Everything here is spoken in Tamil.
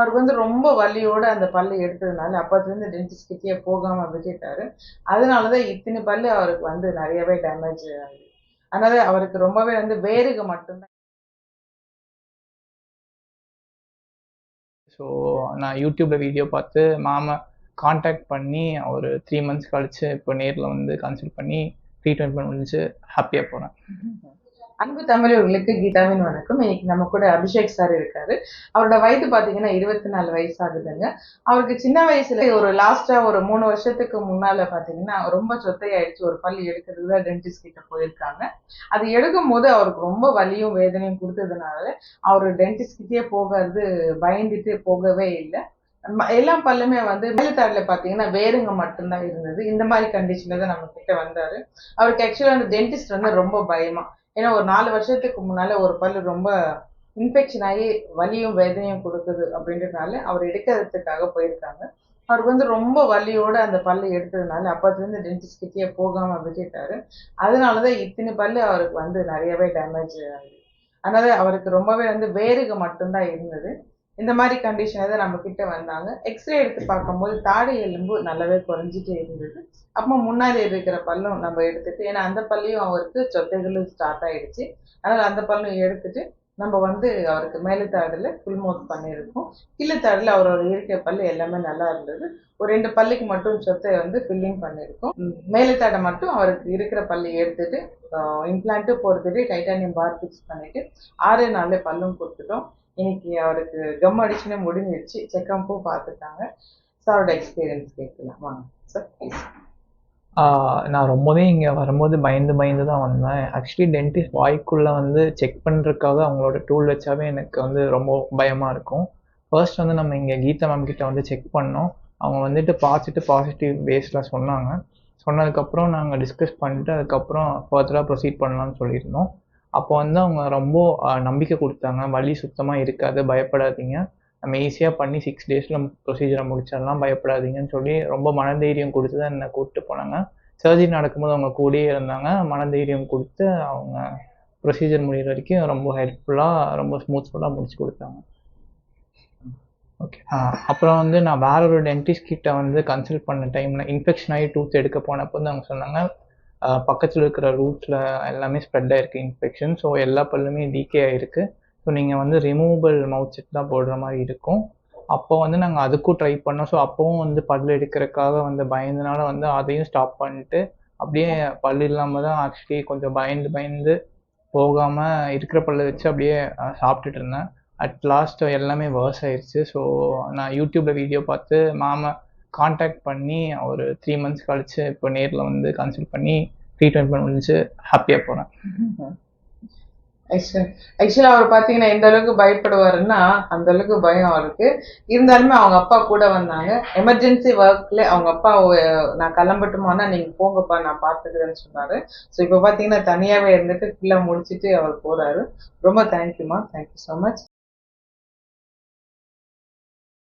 அவருக்கு வந்து ரொம்ப வலியோட அந்த பல்லு எடுத்ததுனால அப்பத்துலேருந்து டென்டிஸ்ட் கிட்டே போகாம விட்டுட்டாரு. அதனாலதான் இத்தனை பல்லு அவருக்கு வந்து நிறையவே டேமேஜ் ஆகுது. அதனால அவருக்கு ரொம்பவே வந்து வேருக மட்டும்தான். ஸோ நான் யூடியூப்பில் வீடியோ பார்த்து மாமா காண்டாக்ட் பண்ணி ஒரு த்ரீ மந்த்ஸ் கழிச்சு இப்போ நேரில் வந்து கன்சல்ட் பண்ணி ட்ரீட்மெண்ட் பண்ணி முடிஞ்சு ஹாப்பியாக போனேன் அன்பு தமிழர்களுக்கு கீதாவின் வணக்கம். இன்னைக்கு நம்ம கூட அபிஷேக் சார் இருக்காரு. அவரோட வயது பாத்தீங்கன்னா இருபத்தி நாலு வயசு ஆகுதுங்க அவருக்கு சின்ன வயசுல ஒரு லாஸ்டா ஒரு மூணு வருஷத்துக்கு முன்னால பாத்தீங்கன்னா ரொம்ப சொத்தையாயிடுச்சு. ஒரு பள்ளி எடுக்கிறதுக்கு தான் டென்டிஸ்ட் கிட்ட போயிருக்காங்க. அது எடுக்கும் போது அவருக்கு ரொம்ப வலியும் வேதனையும் கொடுத்ததுனால அவர் டென்டிஸ்ட் கிட்டே போகிறது பயந்துட்டு போகவே இல்லை. ம- எல்லா பல்லுமே வந்து மேலத்தாடுல பாத்தீங்கன்னா வேருங்க மட்டும்தான் இருந்தது. இந்த மாதிரி கண்டிஷன்ல தான் நம்ம கிட்ட வந்தாரு. அவருக்கு ஆக்சுவலா அந்த டென்டிஸ்ட் வந்து ரொம்ப பயமா. ஏன்னா ஒரு நாலு வருஷத்துக்கு முன்னால ஒரு பல் ரொம்ப இன்ஃபெக்ஷன் ஆகி வலியும் வேதனையும் கொடுக்குது அப்படின்றதுனால அவர் எடுக்கிறதுக்காக போயிருக்காங்க. அவருக்கு வந்து ரொம்ப வலியோட அந்த பல்லு எடுத்ததுனால அப்பத்துலேருந்து டென்டிஸ்ட் கிட்டேயே போகாமல் விட்டுட்டாரு. அதனாலதான் இத்தனை பல்லு அவருக்கு வந்து நிறையவே டேமேஜ் ஆகுது. அதனால அவருக்கு ரொம்பவே வந்து வேருக மட்டும்தான் இருந்தது. இந்த மாதிரி கண்டிஷன் தான் நம்ம கிட்ட வந்தாங்க. எக்ஸ்ரே எடுத்து பார்க்கும்போது தாடை எலும்பு நல்லாவே குறைஞ்சிட்டே இருந்தது. அப்போ முன்னாடி இருக்கிற பல்லும் நம்ம எடுத்துட்டு ஏன்னா அந்த பல்லையும் அவருக்கு சொத்தைகளும் ஸ்டார்ட் ஆயிடுச்சு. அதனால அந்த பல்லும் எடுத்துட்டு நம்ம வந்து அவருக்கு மேலத்தாடில் ஃபுல் மவுத் பண்ணியிருக்கோம். கீழத்தாடில் அவரோட இயற்கை பல்லு எல்லாமே நல்லா இருந்தது. ஒரு ரெண்டு பல்லுக்கு மட்டும் சொத்தை வந்து ஃபில்லிங் பண்ணியிருக்கோம். மேலத்தாடை மட்டும் அவருக்கு இருக்கிற பல்லு எடுத்துட்டு இம்ப்ளான்ட்டு போடுறதுட்டு டைட்டானியம் பார் ஃபிக்ஸ் பண்ணிட்டு ஆறு நாளில் பல்லும் கொடுத்துட்டோம். இன்னைக்கு அவருக்கு கம் அடிச்சுனே முடிஞ்சிருச்சு. செக்கப்பும் பார்த்துட்டாங்க. ஸோ அவரோட எக்ஸ்பீரியன்ஸ் கேட்கலாம். வாங்க சார் ப்ளீஸ் நான் ரொம்பவே இங்கே வரும்போது பயந்து பயந்து தான் வந்தேன். ஆக்சுவலி டென்டிஸ்ட் வாய்க்குள்ளே வந்து செக் பண்ணுறதுக்காக அவங்களோட டூல் வச்சாவே எனக்கு வந்து ரொம்ப பயமாக இருக்கும். ஃபர்ஸ்ட் வந்து நம்ம இங்கே கீதா மேம் கிட்ட வந்து செக் பண்ணோம். அவங்க வந்துட்டு பார்த்துட்டு பாசிட்டிவ் வேஸில் சொன்னாங்க. சொன்னதுக்கப்புறம் நாங்கள் டிஸ்கஸ் பண்ணிட்டு அதுக்கப்புறம் ஃபர்தராக ப்ரொசீட் பண்ணலாம்னு சொல்லியிருந்தோம். அப்போ வந்து அவங்க ரொம்ப நம்பிக்கை கொடுத்தாங்க. வலி சுத்தமாக இருக்காது பயப்படாதீங்க. நம்ம ஈஸியாக பண்ணி சிக்ஸ் டேஸில் ப்ரொசீஜரை முடிச்சிடலாம் பயப்படாதீங்கன்னு சொல்லி ரொம்ப மனதைரியம் கொடுத்து தான் என்னை கூப்பிட்டு போனாங்க. சர்ஜரி நடக்கும்போது அவங்க கூடயே இருந்தாங்க. மனதைரியம் கொடுத்து அவங்க ப்ரொசீஜர் முடிகிற வரைக்கும் ரொம்ப ஹெல்ப்ஃபுல்லாக ரொம்ப ஸ்மூத்ஃபுல்லாக முடிச்சு கொடுத்தாங்க. ஓகே அப்புறம் வந்து நான் வேற ஒரு டென்டிஸ்ட் கிட்ட வந்து கன்சல்ட் பண்ண டைமில் இன்ஃபெக்ஷன் ஆகி டூத் எடுக்க போனப்போ வந்து அவங்க சொன்னாங்க பக்கத்தில் இருக்கிற ரூட்ஸில் எல்லாமே ஸ்ப்ரெட் ஆகிருக்கு இன்ஃபெக்ஷன் ஸோ எல்லா பல்லுமே டீகே ஆயிருக்கு. ஸோ நீங்கள் வந்து ரிமூவபிள் மவுத் செட் தான் போடுற மாதிரி இருக்கும். அப்போ வந்து நாங்கள் அதுக்கும் ட்ரை பண்ணோம். ஸோ அப்போவும் வந்து பல் எடுக்கிறதுக்காக வந்து பயந்தனால வந்து அதையும் ஸ்டாப் பண்ணிட்டு அப்படியே பல் இல்லாமல் தான் ஆக்சுவலி கொஞ்சம் பயந்து பயந்து போகாமல் இருக்கிற பல்லை வச்சு அப்படியே சாப்பிட்டுட்டு இருந்தேன். அட் லாஸ்ட் எல்லாமே வேர்ஸ் ஆயிடுச்சு ஸோ நான் யூடியூப்பில் வீடியோ பார்த்து மாமா காண்டாக்ட் பண்ணி ஒரு த்ரீ மந்த்ஸ் கழிச்சு இப்போ நேரில் வந்து கன்சல்ட் பண்ணி ட்ரீட்மெண்ட் பண்ண முடிஞ்சு ஹாப்பியாக போகிறேன் ஆக்சுவலா அவர் பாத்தீங்கன்னா எந்த அளவுக்கு பயப்படுவாருன்னா அந்த அளவுக்கு பயம் அவருக்கு. இருந்தாலுமே அவங்க அப்பா கூட வந்தாங்க. எமர்ஜென்சி ஒர்க்ல அவங்க அப்பா நான் கிளம்பட்டுமானா நீங்க போங்கப்பா நான் பாத்துக்கிறேன்னு சொன்னாரு. ஸோ இப்போ பாத்தீங்கன்னா தனியாவே இருந்துட்டு ஃபுல்லா முடிச்சுட்டு அவர் போறாரு. ரொம்ப தேங்க்யூமா தேங்க்யூ ஸோ மச்